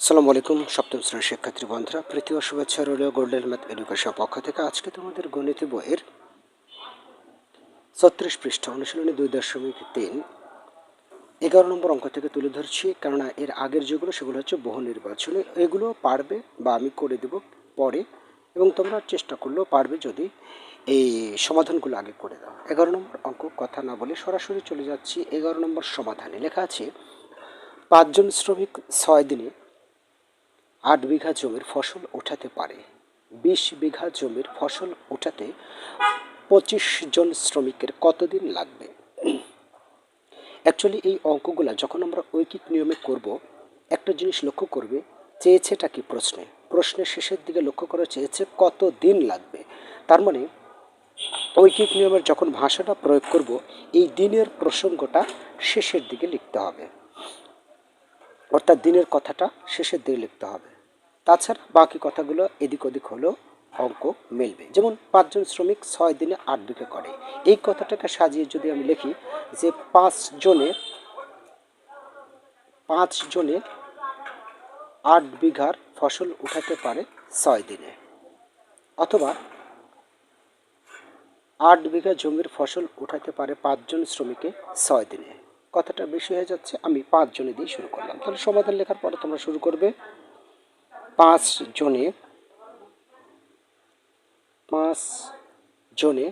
আসসালামু আলাইকুম, সপ্তম শ্রেণির শিক্ষার্থী বন্ধুরা প্রীতি ও শুভেচ্ছা রইল গোল্ডেন ম্যাথ এডুকেশন পক্ষ থেকে। আজকে তোমাদের গণিত বইয়ের ছত্রিশ পৃষ্ঠা অনুশীলনী দুই দশমিক তিন। এগারো নম্বর অঙ্ক থেকে তুলে ধরছি, কেননা এর আগের যেগুলো, সেগুলো হচ্ছে বহু নির্বাচনী। এগুলো পারবে বা আমি করে দেব পরে, এবং তোমরা চেষ্টা করলেও পারবে যদি এই সমাধানগুলো আগে করে দাও। এগারো নম্বর অঙ্ক, কথা না বলে সরাসরি চলে যাচ্ছি। এগারো নম্বর সমাধানে লেখা আছে, পাঁচজন শ্রমিক ছয় দিনে আট বিঘা জমির ফসল ওঠাতে পারে। বিশ বিঘা জমির ফসল ওঠাতে পঁচিশ জন শ্রমিকের কতদিন লাগবে? অ্যাকচুয়ালি এই অঙ্কগুলো যখন আমরা ঐকিক নিয়মে করব, একটা জিনিস লক্ষ্য করবে, চেয়েছেটা কি প্রশ্নে? প্রশ্নের শেষের দিকে লক্ষ্য করা, চেয়েছে কত দিন লাগবে? তার মানে ঐকিক নিয়মের যখন ভাষাটা প্রয়োগ করব, এই দিনের প্রসঙ্গটা শেষের দিকে লিখতে হবে। অর্থাৎ দিনের কথাটা শেষের দিকে লিখতে হবে। তাছাড়া বাকি কথাগুলো এদিক ওদিক হলেও অঙ্ক মিলবে। যেমন, পাঁচজন শ্রমিক ছয় দিনে আট বিঘা করে। এই কথাটাকে সাজিয়ে যদি আমি লিখি যে পাঁচ জনে পাঁচ জনে আট বিঘার ফসল উঠাতে পারে ছয় দিনে। অথবা আট বিঘা জমির ফসল উঠাতে পারে পাঁচজন শ্রমিকে ছয় দিনে। কথাটা বেশি হয়ে যাচ্ছে, আমি পাঁচ জনে দিয়ে শুরু করলাম। তাহলে সমাধান লেখার পরে তোমরা শুরু করবে। পাঁচ জনে পাঁচ জনে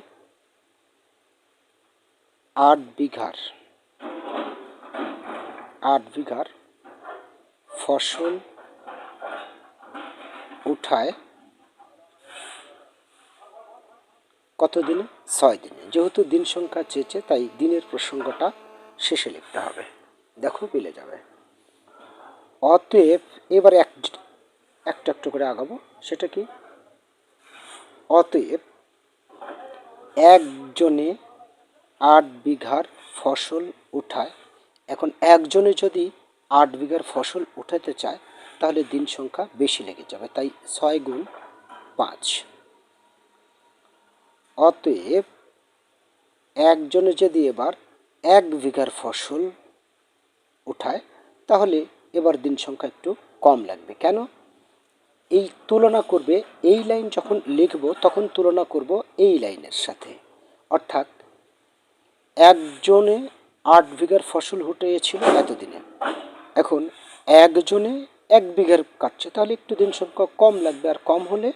আট বিঘার আট বিঘার ফসল উঠায় কত দিনে? ছয় দিনে। যেহেতু দিন সংখ্যা চেয়েছে, তাই দিনের প্রসঙ্গটা শেষে লিখতে হবে। দেখো, মিলে যাবে। অতএব এবার এক একটা একটু করে আগাবো। সেটা কি? অতএব একজনে আট বিঘার ফসল উঠায়। এখন একজনে যদি আট বিঘার ফসল উঠাতে চায়, তাহলে দিন সংখ্যা বেশি লেগে যাবে। তাই ছয় গুণ পাঁচ। অতএব একজনে যদি এবার এক বিঘার ফসল উঠায়, তাহলে এবার দিন সংখ্যা একটু কম লাগবে। কেন? এই তুলনা করবে এই লাইন যখন লিখব, তখন তুলনা করব এই লাইনের সাথে। অর্থাৎ একজনে আট বিঘার ফসল হুটেছিল এতদিনে। এখন একজনে এক বিঘার কাটছে, তাহলে একটু দিন সংখ্যা কম লাগবে আর কম হলে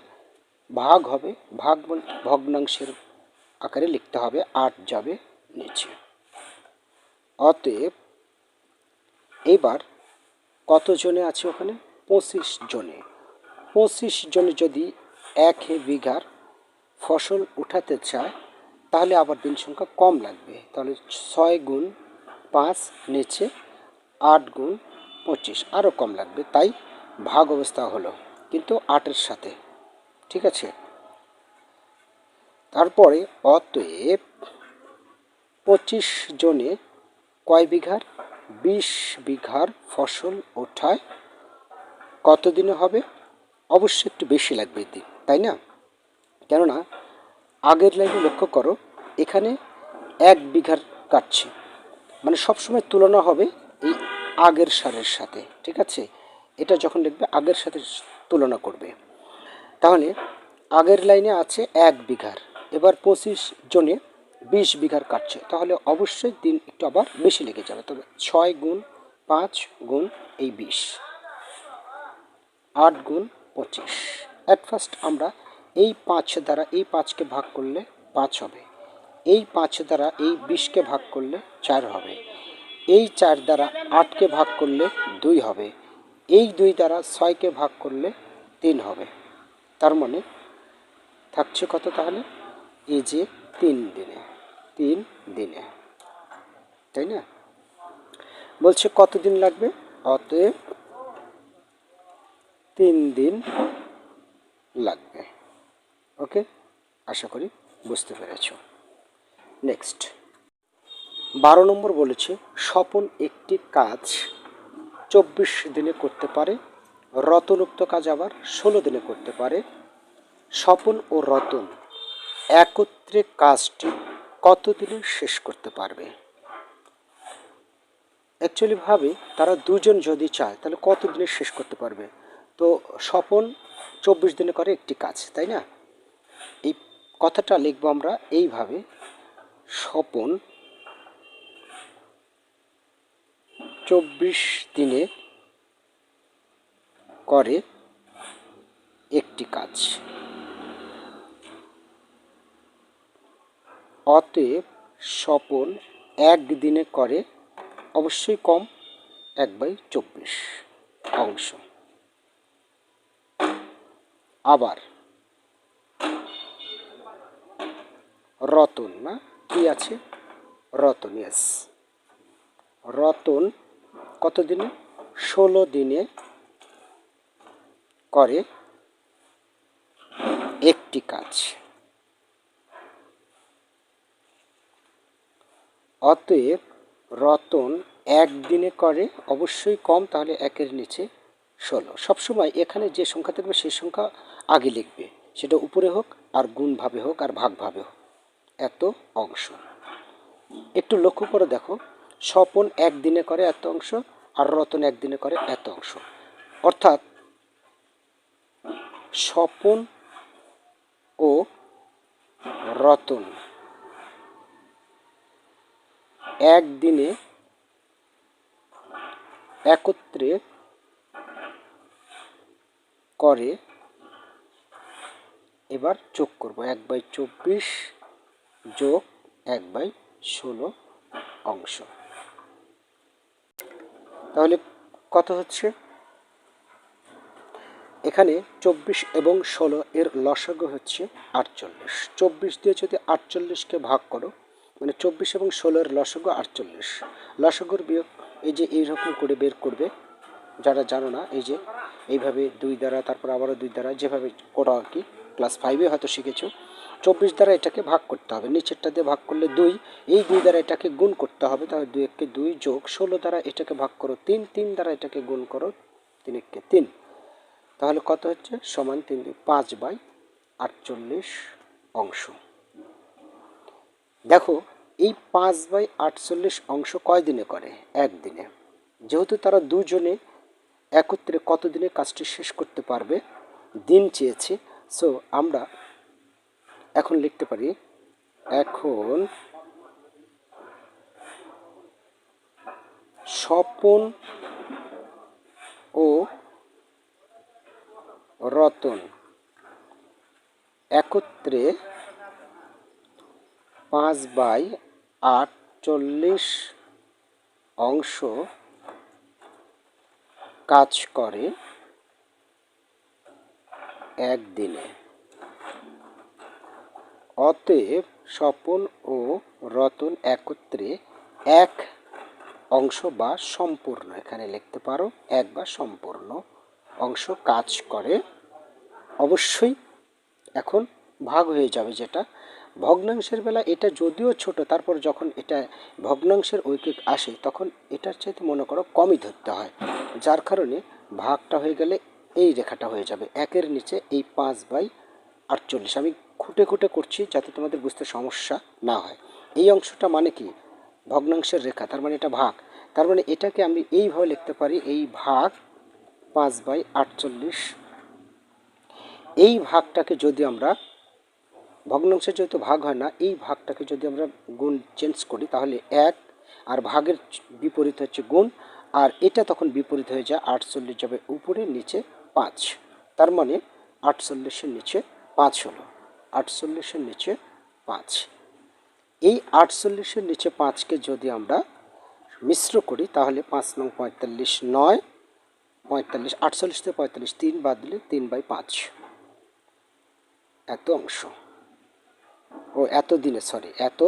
ভাগ হবে, ভাগ বলতে ভগ্নাংশের আকারে লিখতে হবে, আট যাবে নিচে। অতএব এবার কত জনে আছে ওখানে? পঁচিশ জনে। পঁচিশ জনে যদি এক বিঘার ফসল উঠাতে চায়, তাহলে আবার দিন সংখ্যা কম লাগবে। তাহলে ছয় গুণ পাঁচ নিচে আট গুণ পঁচিশ, আরও কম লাগবে। তাই ভাগ অবস্থা হলো কিন্তু আটের সাথে। ঠিক আছে? তারপরে অতএব পঁচিশ জনে কয় বিঘার? বিশ বিঘার ফসল ওঠায় কত দিনে হবে? অবশ্যই একটু বেশি লাগবে দিন তাই না? কেননা, আগের লাইনে লক্ষ্য করো, এখানে এক বিঘার কাটছে। মানে সবসময় তুলনা হবে এই আগের সারের সাথে, ঠিক আছে? এটা যখন লিখবে আগের সাথে তুলনা করবে। তাহলে আগের লাইনে আছে এক বিঘার, এবার পঁচিশ জনে বিশ বিঘার কাটছে। তাহলে অবশ্যই দিন একটু আবার বেশি লেগে যাবে। তবে ছয় গুণ পাঁচ গুণ এই বিশ। আট গুণ পঁচিশ। অ্যাট ফার্স্ট আমরা এই পাঁচ দ্বারা এই পাঁচকে ভাগ করলে পাঁচ হবে। এই পাঁচ দ্বারা এই বিশকে ভাগ করলে চার হবে। এই চার দ্বারা আটকে ভাগ করলে দুই হবে। এই দুই দ্বারা ছয়কে ভাগ করলে তিন হবে। তার মানে থাকছে কত তাহলে? এই যে তিন দিনে তিন দিনে, তাই না? বলছে কতদিন লাগবে? অতএব তিন দিন লাগবে। ওকে? আশা করি বুঝতে পেরেছ। নেক্সট। বারো নম্বর বলেছে, স্বপন একটি কাজ চব্বিশ দিনে করতে পারে রতনোক্ত কাজ আবার ষোলো দিনে করতে পারে। স্বপন ও রতন একত্রে কাজটি কত দিনে শেষ করতে পারবে? অ্যাকচুয়ালি ভাবে তারা দুজন যদি চায়, তাহলে কত দিনে শেষ করতে পারবে? তো স্বপন চব্বিশ দিনে করে একটি কাজ, তাই না? এই কথাটা লিখব আমরা এইভাবে। স্বপন চব্বিশ দিনে করে একটি কাজ। অতএব স্বপন একদিনে করে অবশ্যই কম এক বাই চব্বিশ অংশ। আবার, রতন না? কি আছে? রতন ইয়েস রতন কত দিনে? ষোলো দিনে করে একটি কাজ। অতএব রতন একদিনে করে, অবশ্যই কম, তাহলে একের নিচে ষোলো। সবসময় এখানে যে সংখ্যা থাকবে, সেই সংখ্যা আগে লিখবে। সেটা উপরে হোক, আর গুণভাবে হোক, আর ভাগভাবে হোক। এত অংশ। একটু লক্ষ্য করে দেখো, স্বপন একদিনে করে এত অংশ, আর রতন একদিনে করে এত অংশ। অর্থাৎ স্বপন ও রতন একদিনে একত্রে করে এবার যোগ করব। এক বাই চব্বিশ যোগ এক বাই ষোলো অংশ। তাহলে কত হচ্ছে? এখানে চব্বিশ এবং ষোলো এর লসাগু হচ্ছে আটচল্লিশ। চব্বিশ দিয়ে যদি আটচল্লিশকে ভাগ করো মানে চব্বিশ এবং ষোলোর লসাগু আটচল্লিশ। লসাগুর বিয়োগ এই যে এইরকম করে বের করবে, যারা জানো না, এই যে এইভাবে দুই দ্বারা, তারপর আবারও দুই দ্বারা, যেভাবে করা আর কি ক্লাস ফাইভে হয়তো শিখেছো, চব্বিশ দ্বারা এটাকে ভাগ করতে হবে। নিচেরটা দিয়ে ভাগ করলে দুই, এই দুই দ্বারা এটাকে গুণ করতে হবে, তাহলে দুই এককে দুই যোগ ষোলো দ্বারা এটাকে ভাগ করো তিন তিন দ্বারা এটাকে গুণ করো তিন এককে তিন। তাহলে কত হচ্ছে? সমান তিন, পাঁচ বাই আটচল্লিশ অংশ। দেখো, এই পাঁচ বাই আটচল্লিশ অংশ কয় দিনে করে? একদিনে। যেহেতু তারা দুজনে একত্রে কত দিনে কাজটি শেষ করতে পারবে? দিন চেয়েছে। সো আমরা এখন লিখতে পারি, এখন স্বপন ও রতন একত্রে পাঁচ বাই আটচল্লিশ অংশ কাজ করে একদিনে অতএব স্বপন ও রতন একত্রে এক অংশ বা সম্পূর্ণ। এখানে লিখতে পারো, এক বা সম্পূর্ণ অংশ কাজ করে। অবশ্যই এখন ভাগ হয়ে যাবে যেটা। ভগ্নাংশের বেলা এটা যদিও ছোট, তারপর যখন এটা ভগ্নাংশের ঐকিক আসে, তখন এটার চাইতে মনে করো কমই ধরতে হয়। যার কারণে ভাগটা হয়ে গেলে এই রেখাটা হয়ে যাবে। একের নিচে এই পাঁচ বাই আটচল্লিশ। আমি খুঁটে খুঁটে করছি যাতে তোমাদের বুঝতে সমস্যা না হয়। এই অংশটা মানে কি? ভগ্নাংশের রেখা, তার মানে এটা ভাগ। তার মানে এটাকে আমি এইভাবে লিখতে পারি, এই ভাগ পাঁচ বাই আটচল্লিশ। এই ভাগটাকে যদি আমরা ভগ্নাংশের যেহেতু ভাগ হয় না, এই ভাগটাকে যদি আমরা গুণ চেঞ্জ করি, তাহলে এক, আর ভাগের বিপরীত হচ্ছে গুণ, আর এটা তখন বিপরীত হয়ে যায় আটচল্লিশ যাবে উপরে, নিচে পাঁচ। তার মানে আটচল্লিশের নিচে পাঁচ হলো, আটচল্লিশের নিচে পাঁচ। এই আটচল্লিশের নিচে পাঁচকে যদি আমরা মিশ্র করি, তাহলে পাঁচ নং পঁয়তাল্লিশ নয়, পঁয়তাল্লিশ, আটচল্লিশ থেকে পঁয়তাল্লিশ, তিন বাদ দিলে তিন বাই পাঁচ। এত অংশ। ও এত দিনে সরি এত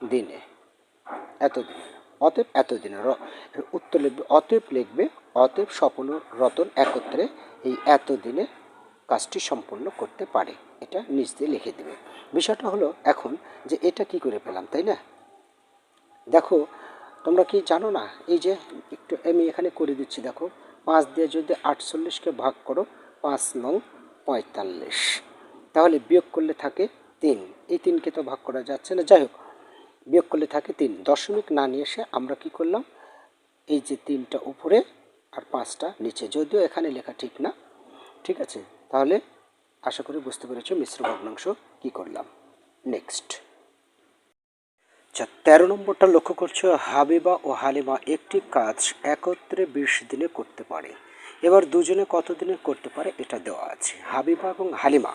দিনে এত দিনে, অতএব এত দিনে উত্তর লিখবে, অতএব লিখবে, অতএব স্বপন রতন একত্রে এই এত দিনে কাজটি সম্পূর্ণ করতে পারে। এটা নিজ দিয়ে লিখে দেবে। বিষয়টা হলো এখন যে এটা কি করে পেলাম, তাই না? দেখো, তোমরা কি জানো না, এই যে একটু আমি এখানে করে দিচ্ছি, দেখো, পাঁচ দিয়ে যদি আটচল্লিশকে ভাগ করো, পাঁচ নং পঁয়তাল্লিশ। তাহলে বিয়োগ করলে থাকে তিন। এই তিনকে তো ভাগ করা যাচ্ছে না। যাই হোক, বিয়োগ করলে থাকে তিন। দশমিক না নিয়ে এসে আমরা কি করলাম? এই যে তিনটা উপরে আর পাঁচটা নিচে। যদিও এখানে লেখা ঠিক না। ঠিক আছে? তাহলে আশা করি বুঝতে পেরেছ মিশ্র ভগ্নাংশ কি করলাম। নেক্সট আচ্ছা তেরো নম্বরটা লক্ষ্য করছ? হাবিবা ও হালিমা একটি কাজ একত্রে বিশ দিনে করতে পারে। এবার দুজনে কত দিনে করতে পারে? এটা দেওয়া আছে। হাবিবা এবং হালিমা।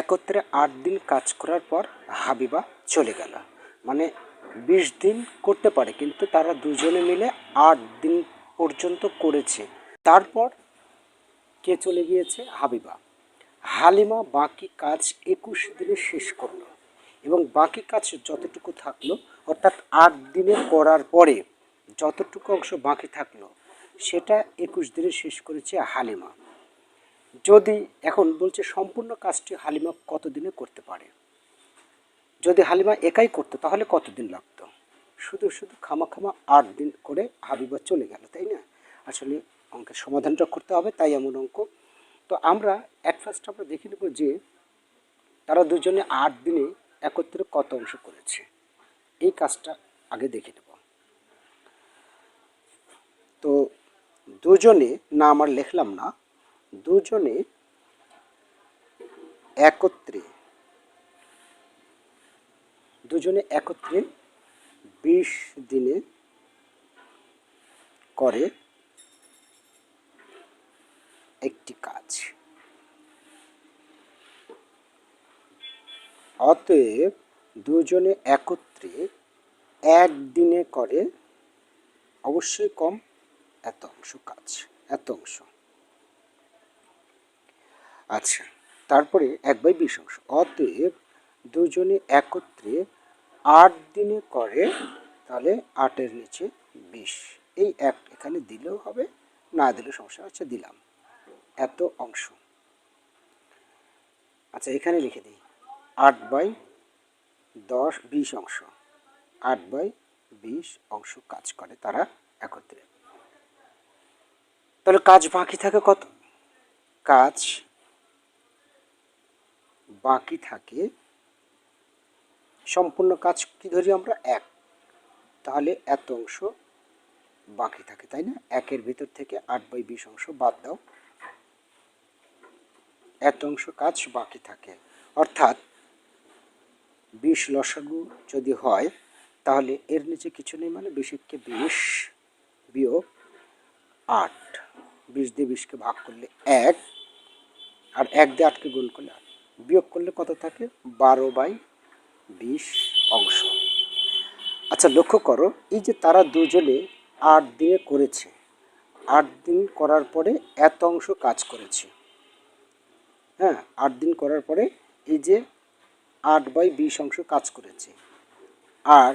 একত্রে আট দিন কাজ করার পর হাবিবা চলে গেল। মানে বিশ দিন করতে পারে, কিন্তু তারা দুজনে মিলে আট দিন পর্যন্ত করেছে। তারপর কে চলে গিয়েছে? হাবিবা। হালিমা বাকি কাজ একুশ দিনে শেষ করল এবং বাকি কাজ যতটুকু থাকল, অর্থাৎ আট দিনে করার পরে যতটুকু অংশ বাকি থাকল, সেটা একুশ দিনে শেষ করেছে হালিমা। যদি এখন বলছে সম্পূর্ণ কাজটি হালিমা কত দিনে করতে পারে? যদি হালিমা একাই করতো, তাহলে কতদিন লাগতো? শুধু শুধু খামা খামা আট দিন করে হাবিবা চলে গেল, তাই না? আসলে অঙ্কের সমাধানটা করতে হবে, তাই এমন অঙ্ক। তো আমরা অ্যাট ফার্স্ট আমরা দেখে নেব যে তারা দুজনে আট দিনে একত্রে কত অংশ করেছে। এই কাজটা আগে দেখে নেব। তো দুজনে, না আমার লিখলাম না দুজনে একত্রে দুজনে একত্রে বিশ দিনে করে একটি কাজ। অতএব দুজনে একত্রে একদিনে করে অবশ্যই কম, এত অংশ কাজ, এত অংশ। আচ্ছা তারপরে এক বাই বিশ অংশ অতএব দুজনে একত্রে আট দিনে করে, তাহলে আটের নিচে বিশ। এই এক এখানে দিলেও হবে, না দিলেও সমস্যা আচ্ছা দিলাম। এত অংশ। আচ্ছা এখানে লিখে দিই। আট বাই দশ, বিশ অংশ। আট বাই বিশ অংশ কাজ করে তারা একত্রে। তাহলে কাজ বাকি থাকে কত? কাজ বাকি থাকে, সম্পূর্ণ কাজ কি ধরি আমরা? এক। তাহলে এত অংশ বাকি থাকে, তাই না? একের ভিতর থেকে আট বাই বিশ অংশ বাদ দাও। এত অংশ কাজ বাকি থাকে। অর্থাৎ বিশ লসাগু যদি হয়, তাহলে এর নিচে কিছু নেই মানে বিশেষকে বিশ বিয়োগ আট। বিশ দিয়ে বিশকে ভাগ করলে এক, আর এক দিয়ে আটকে গুণ করলে আট। বিয়োগ করলে কত থাকে? বারো বাই বিশ অংশ। আচ্ছা লক্ষ্য করো, এই যে তারা দুজনে আট দিনে করেছে, আট দিন করার পরে এত অংশ কাজ করেছে। হ্যাঁ আট দিন করার পরে এই যে আট বাই বিশ অংশ কাজ করেছে। আর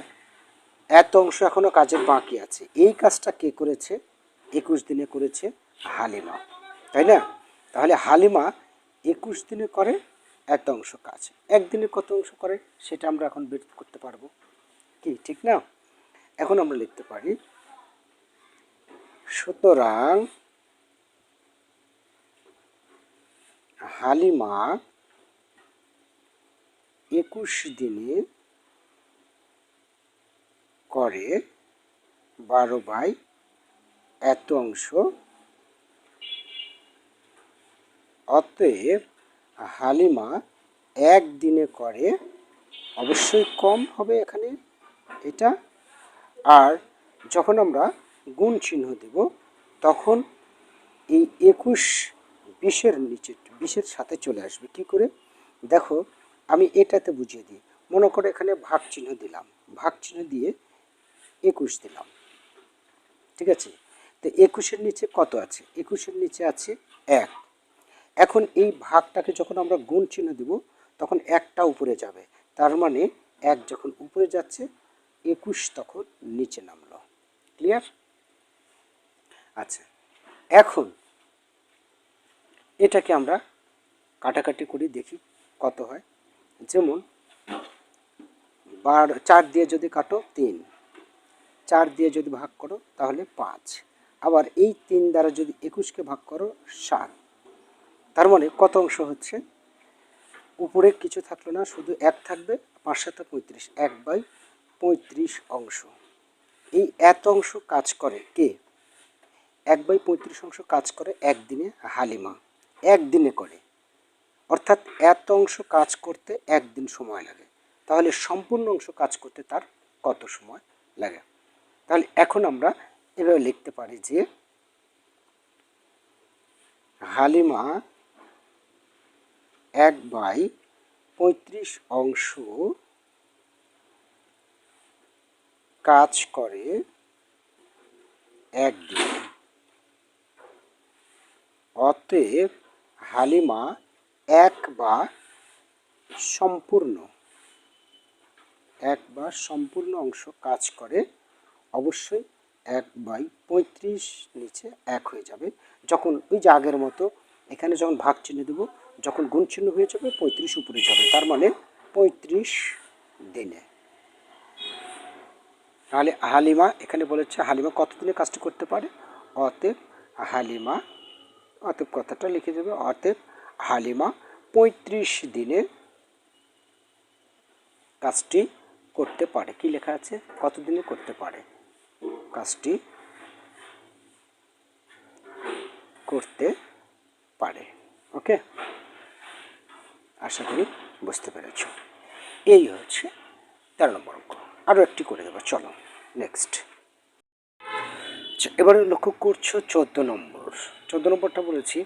এত অংশ এখনও কাজের বাকি আছে। এই কাজটা কে করেছে? একুশ দিনে করেছে হালিমা। তাই না? তাহলে হালিমা একুশ দিনে করে এত অংশ কাজ একদিনে কত অংশ করে সেটা আমরা এখন বের করতে পারব। কি, ঠিক না? এখন আমরা লিখতে পারি, সুতরাং হালিমা একুশ দিনে করে বারো বাই এত অংশ। অতএব হালিমা একদিনে করে, অবশ্যই কম হবে এখানে এটা। আর যখন আমরা গুণ চিহ্ন দেব, তখন এই একুশ বিশের নিচে বিশের সাথে চলে আসবে। কি করে? দেখো, আমি এটাতে বুঝিয়ে দিই। মনে করে এখানে ভাগ চিহ্ন দিলাম। ভাগ চিহ্ন দিয়ে একুশ দিলাম। ঠিক আছে? তো একুশের নিচে কত আছে? একুশের নিচে আছে এক। এখন এই ভাগটাকে যখন আমরা গুণ চিহ্ন দেব, তখন একটা উপরে যাবে। তার মানে এক যখন উপরে যাচ্ছে, একুশ তখন নিচে নামলো। ক্লিয়ার আচ্ছা। এখন এটাকে আমরা কাটাকাটি করি দেখি কত হয়। যেমন, বার, চার দিয়ে যদি কাটো, তিন। চার দিয়ে যদি ভাগ করো, তাহলে পাঁচ। আবার এই তিন দ্বারা যদি একুশকে ভাগ করো, সাত। তার মানে কত অংশ হচ্ছে? উপরে কিছু থাকল না, শুধু এক থাকবে, পাঁচ সাথে পঁয়ত্রিশ। এক বাই পঁয়ত্রিশ অংশ। এই এত অংশ কাজ করে কে? এক বাই পঁয়ত্রিশ অংশ কাজ করে একদিনে হালিমা। একদিনে করে। অর্থাৎ এত অংশ কাজ করতে একদিন সময় লাগে। তাহলে সম্পূর্ণ অংশ কাজ করতে তার কত সময় লাগে? তাহলে এখন আমরা এভাবে লিখতে পারি যে হালিমা এক বাই পঁয়ত্রিশ অংশ কাজ করে একদিনে অতএব হালিমা এক বা সম্পূর্ণ, এক বা সম্পূর্ণ অংশ কাজ করে, অবশ্যই এক বাই পঁয়ত্রিশ নিচে এক হয়ে যাবে। যখন ওই যে আগের মতো, এখানে যখন ভাগ চিহ্ন দেবো যখন গুণ চিহ্ন হয়ে যাবে, পঁয়ত্রিশ উপরে যাবে। তার মানে পঁয়ত্রিশ দিনে। তাহলে হালিমা এখানে বলেছে হালিমা কতদিনে কাজটি করতে পারে? অতএব হালিমা অতএব কথাটা লিখে দেবে, অতএব হালিমা পঁয়ত্রিশ দিনে কাজটি করতে পারে। কি লেখা আছে? কতদিনে করতে পারে? কাজটি করতে পারে। ওকে? আশা করি বুঝতে পেরেছ। এই হচ্ছে তেরো নম্বর অঙ্ক। আরও একটি করে দেবো, চলো নেক্সট আচ্ছা এবারে লক্ষ্য করছ চোদ্দ নম্বর। চোদ্দ নম্বরটা বলেছি,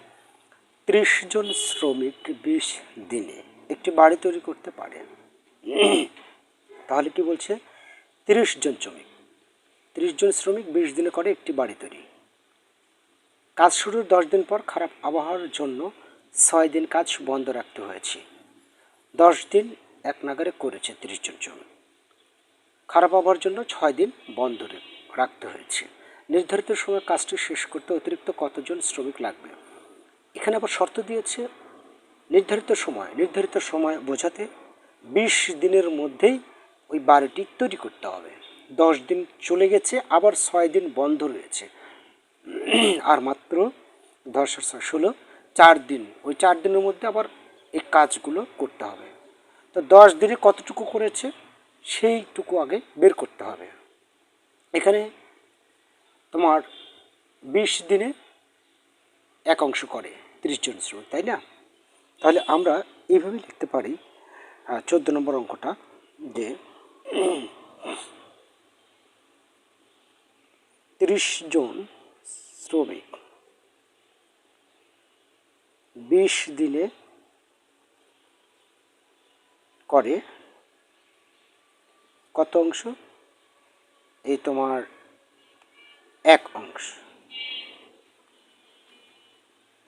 ত্রিশ জন শ্রমিক বিশ দিনে একটি বাড়ি তৈরি করতে পারে। তাহলে কি বলছে? তিরিশ জন শ্রমিক। তিরিশ জন শ্রমিক বিশ দিনে করে একটি বাড়ি তৈরি। কাজ শুরুর দশ দিন পর খারাপ আবহাওয়ার জন্য ছয় দিন কাজ বন্ধ রাখতে হয়েছে। দশ দিন এক নাগারে করেছে তিরিশ জন শ্রমিক খারাপ আবহাওয়ার জন্য ছয় দিন বন্ধ রাখতে হয়েছে। নির্ধারিত সময় কাজটি শেষ করতে অতিরিক্ত কতজন শ্রমিক লাগবে? এখানে আবার শর্ত দিয়েছে, নির্ধারিত সময় নির্ধারিত সময় বোঝাতে বিশ দিনের মধ্যেই ওই বাড়িটি তৈরি করতে হবে। দশ দিন চলে গেছে, আবার ছয় দিন বন্ধ রয়েছে। আর মাত্র দশ ষোলো, চার দিন। ওই চার দিনের মধ্যে আবার এই কাজগুলো করতে হবে। তো দশ দিনে কতটুকু করেছে, সেইটুকু আগে বের করতে হবে। এখানে তোমার বিশ দিনে এক অংশ করে, তিরিশ জন শ্রমিক, তাই না? তাহলে আমরা এইভাবে লিখতে পারি চোদ্দ নম্বর অঙ্কটা যে তিরিশ জন শ্রমিক বিশ দিনে করে। কত অংশ? এই তোমার এক অংশ।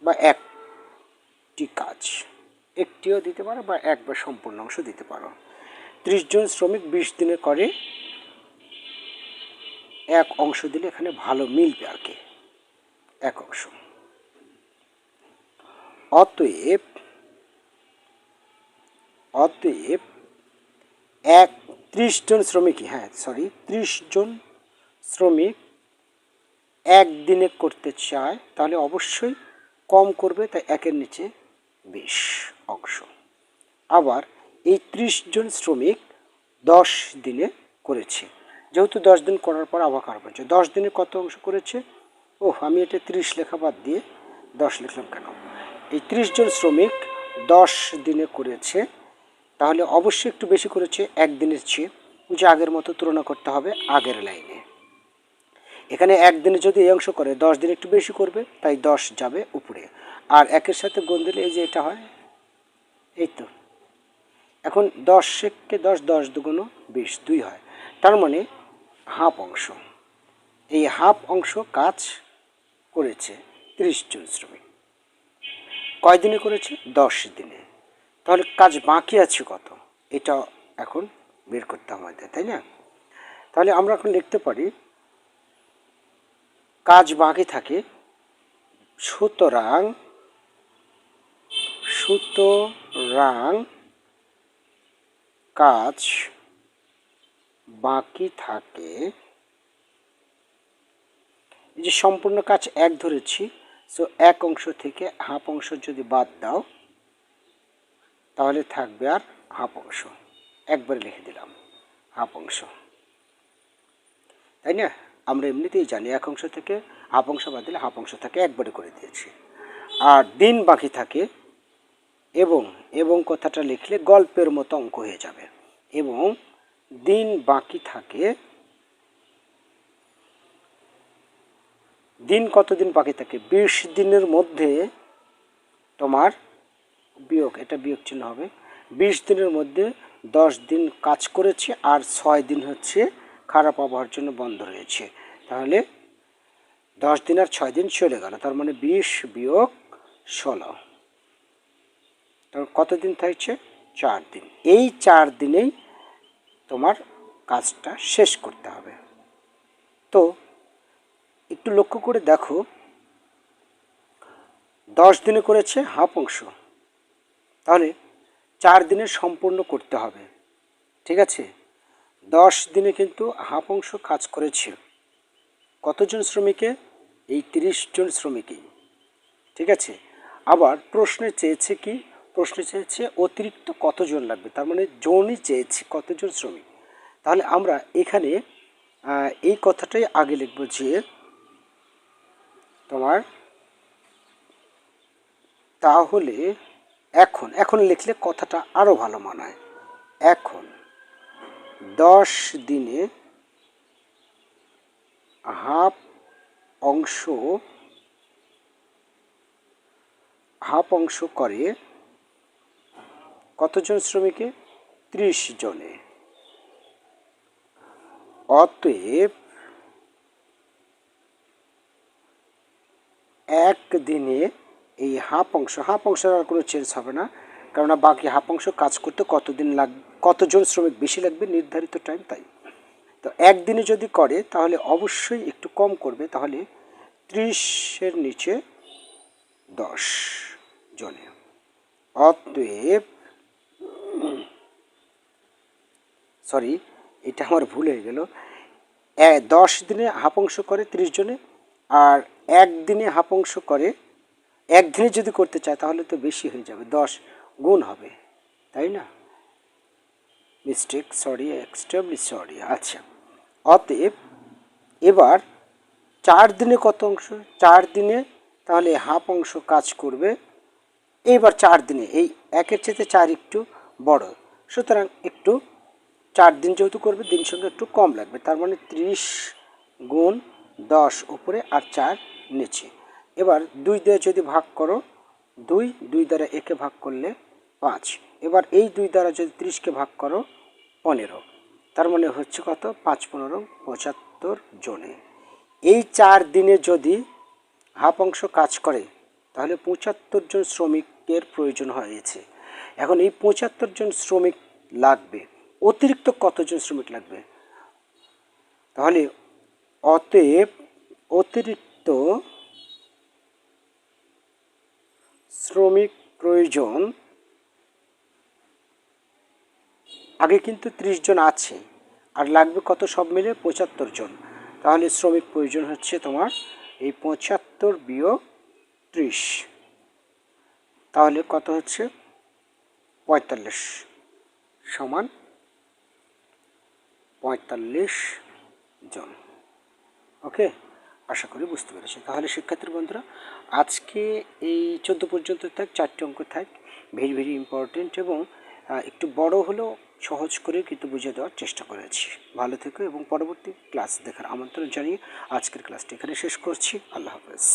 বা একটি কাজ। একটিও দিতে পারো বা এক বা সম্পূর্ণ অংশ দিতে পারো। ত্রিশ জন শ্রমিক বিশ দিনে করে এক অংশ দিলে এখানে ভালো মিলবে আর কি। এক অংশ। অতএব অতএব এক ত্রিশ জন শ্রমিকই হ্যাঁ সরি ত্রিশ জন শ্রমিক একদিনে করতে চায়, তাহলে অবশ্যই কম করবে, তাই একের নিচে বিশ অংশ। আবার এই ত্রিশ জন শ্রমিক দশ দিনে করেছে। যেহেতু দশ দিন করার পর আবার খারাপ হয়েছে দশ দিনে কত অংশ করেছে? ও আমি এটা ত্রিশ লেখা বাদ দিয়ে দশ লিখলাম কেন? এই ত্রিশ জন শ্রমিক দশ দিনে করেছে তাহলে অবশ্যই একটু বেশি করেছে একদিনের চেয়ে যে আগের মতো তুলনা করতে হবে আগের লাইনে। এখানে একদিনে যদি এই অংশ করে, দশ দিন একটু বেশি করবে, তাই দশ যাবে উপরে। আর একের সাথে গুণ দিলে এই যে এটা হয়, এই তো। এখন দশ দশ দশ দুগুণ বিশ, দুই হয়। তার মানে হাফ অংশ। এই হাফ অংশ কাজ করেছে ত্রিশ জন শ্রমিক। কয় দিনে করেছে? দশ দিনে। তাহলে কাজ বাকি আছে কত? এটা এখন বের করতে আমাদের, তাই না? তাহলে আমরা এখন লিখতে পারি, কাজ বাকি থাকে, সুতরাং সুতরাং কাজ বাকি থাকে, এই যে সম্পূর্ণ কাজ এক ধরেছি সো এক অংশ থেকে হাফ অংশ যদি বাদ দাও তাহলে থাকবে আর হাফ অংশ। একবারে লিখে দিলাম, হাফ অংশ। তাই না? আমরা এমনিতেই জানি এক অংশ থেকে হাফ অংশ বাদ দিলে হাফ অংশ থাকে, একবারে করে দিয়েছি। আর দিন বাকি থাকে এবং এবং কথাটা লিখলে গল্পের মতো অঙ্ক হয়ে যাবে। এবং দিন বাকি থাকে, দিন কতদিন বাকি থাকে? বিশ দিনের মধ্যে তোমার বিয়োগ, এটা বিয়োগ চিহ্ন হবে। বিশ দিনের মধ্যে দশ দিন কাজ করেছে আর ছয় দিন হচ্ছে খারাপ আবহাওয়ার জন্য বন্ধ রয়েছে। তাহলে দশ দিন আর ছয় দিন চলে গেল, তার মানে বিশ বিয়োগ ষোলো। তার কতদিন থাকছে? চার দিন। এই চার দিনেই তোমার কাজটা শেষ করতে হবে। তো একটু লক্ষ্য করে দেখো, দশ দিনে করেছে হাফ অংশ। তাহলে চার দিনে সম্পূর্ণ করতে হবে। ঠিক আছে? দশ দিনে কিন্তু হাফ অংশ কাজ করেছে। কতজন শ্রমিকে? এই তিরিশ জন শ্রমিকই ঠিক আছে? আবার প্রশ্নে চেয়েছে কি? প্রশ্নে চেয়েছে অতিরিক্ত কতজন লাগবে? তার মানে জনই চেয়েছে কতজন শ্রমিক। তাহলে আমরা এখানে এই কথাটাই আগে লিখব যে তোমার, তাহলে এখন এখন লিখলে কথাটা আরও ভালো মানায় এখন, দশ দিনে হাফ অংশ হাফ অংশ করে কতজন শ্রমিকে? ত্রিশ জনে। অতএব একদিনে এই হাফ অংশ, হাফ অংশের আর কোনো চেঞ্জ হবে না। কেননা বাকি হাফ অংশ কাজ করতে কতদিন লাগ, কতজন শ্রমিক বেশি লাগবে নির্ধারিত টাইম তাই। তো একদিনে যদি করে, তাহলে অবশ্যই একটু কম করবে, তাহলে ত্রিশের নিচে দশ জনে। অতএব, সরি, এটা আমার ভুল হয়ে গেল। দশ দিনে হাফ অংশ করে ত্রিশ জনে, আর একদিনে হাফ অংশ করে একদিনে যদি করতে চায়, তাহলে তো বেশি হয়ে যাবে, দশ গুণ হবে, তাই না? মিস্টেক সরি এক্সট্রিমলি সরি আচ্ছা। অতএব, এবার চার দিনে কত অংশ? চার দিনে তাহলে হাফ অংশ কাজ করবে, এইবার চার দিনে, এই একের চেয়ে চার একটু বড়। সুতরাং একটু চার দিন যেহেতু করবে, দিন সঙ্গে একটু কম লাগবে, তার মানে ত্রিশ গুণ দশ উপরে আর চার নিচে। এবার দুই দিয়ে যদি ভাগ করো, দুই দুই দ্বারা একে ভাগ করলে পাঁচ। এবার এই দুই দ্বারা যদি ত্রিশকে ভাগ করো, পনেরো। তার মানে হচ্ছে কত? পাঁচ পনেরো, পঁচাত্তর জনে এই চার দিনে যদি হাফ অংশ কাজ করে, তাহলে পঁচাত্তর জন শ্রমিকের প্রয়োজন হয়েছে। এখন এই পঁচাত্তর জন শ্রমিক লাগবে। অতিরিক্ত কতজন শ্রমিক লাগবে? তাহলে অতএব অতিরিক্ত শ্রমিক প্রয়োজন, আগে কিন্তু ত্রিশ জন আছে, আর লাগবে কত সব মিলে পঁচাত্তর জন। তাহলে শ্রমিক প্রয়োজন হচ্ছে তোমার এই পঁচাত্তর বিয়োগ ত্রিশ। তাহলে কত হচ্ছে? পঁয়তাল্লিশ সমান পঁয়তাল্লিশ জন। ওকে? আশা করি বুঝতে পেরেছি। তাহলে শিক্ষার্থীর বন্ধুরা আজকে এই চোদ্দ পর্যন্ত থাক, চারটি অঙ্ক থাক ভেরি ভেরি ইম্পর্টেন্ট এবং একটু বড় হলেও সহজ করে কিন্তু বুঝে দেওয়ার চেষ্টা করেছি। ভালো থেকো এবং পরবর্তী ক্লাস দেখার আমন্ত্রণ জানিয়ে আজকের ক্লাসটি এখানে শেষ করছি। আল্লাহ হাফেজ।